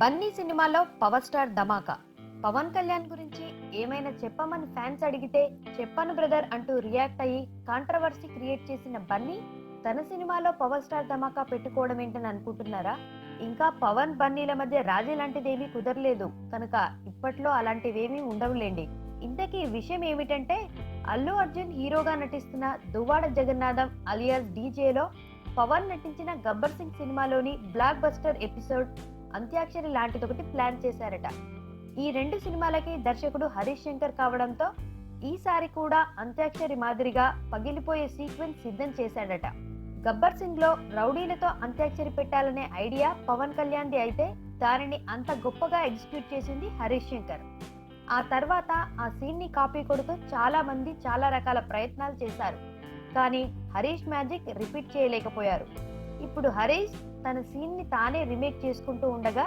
బన్నీ సినిమాలో power star ధమాకా. పవన్ కళ్యాణ్ గురించి ఏమైనా చెప్పమని ఫ్యాన్స్ అడిగితే చెప్పను బ్రదర్ అంటూ రియాక్ట్ అయ్యి కాంట్రవర్సీ క్రియేట్ చేసిన బన్నీ తన సినిమాలో పవర్ స్టార్ ధమాకా పెట్టుకోవడం ఏంటని అనుకుంటున్నారా? ఇంకా పవన్ బన్నీల మధ్య రాజీ లాంటిదేమీ కుదరలేదు. కనుక ఇప్పట్లో అలాంటివేమీ ఉండవులేండి. ఇంతకీ విషయం ఏమిటంటే అల్లు అర్జున్ హీరోగా నటిస్తున్న దువ్వాడ జగన్నాథం అలియాస్ డీజేలో పవన్ నటించిన గబ్బర్ సింగ్ సినిమాలోని బ్లాక్ బస్టర్ ఎపిసోడ్ అంత్యాక్షరి లాంటిదొకటి ప్లాన్ చేశారట. ఈ రెండు సినిమాలకి దర్శకుడు హరీష్ శంకర్ కావడంతో ఈసారి కూడా అంత్యాక్షరి మాదిరిగా పగిలిపోయే సీక్వెన్స్ సిద్ధం చేశాడట. గబ్బర్ సింగ్లో రౌడీలతో అంత్యాక్షరి పెట్టాలనే ఐడియా పవన్ కళ్యాణ్ది అయితే దానిని అంత గొప్పగా ఎగ్జిక్యూట్ చేసింది హరీష్ శంకర్. ఆ తర్వాత ఆ సీన్ని కాపీ కొడుతూ చాలా మంది చాలా రకాల ప్రయత్నాలు చేశారు. కానీ హరీష్ మ్యాజిక్ రిపీట్ చేయలేకపోయారు. ఇప్పుడు హరీష్ తన సీన్ని తానే రీమేక్ చేసుకుంటూ ఉండగా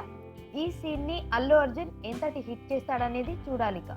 ఈ సీన్ని అల్లు అర్జున్ ఎంతటి హిట్ చేస్తాడనేది చూడాలిక.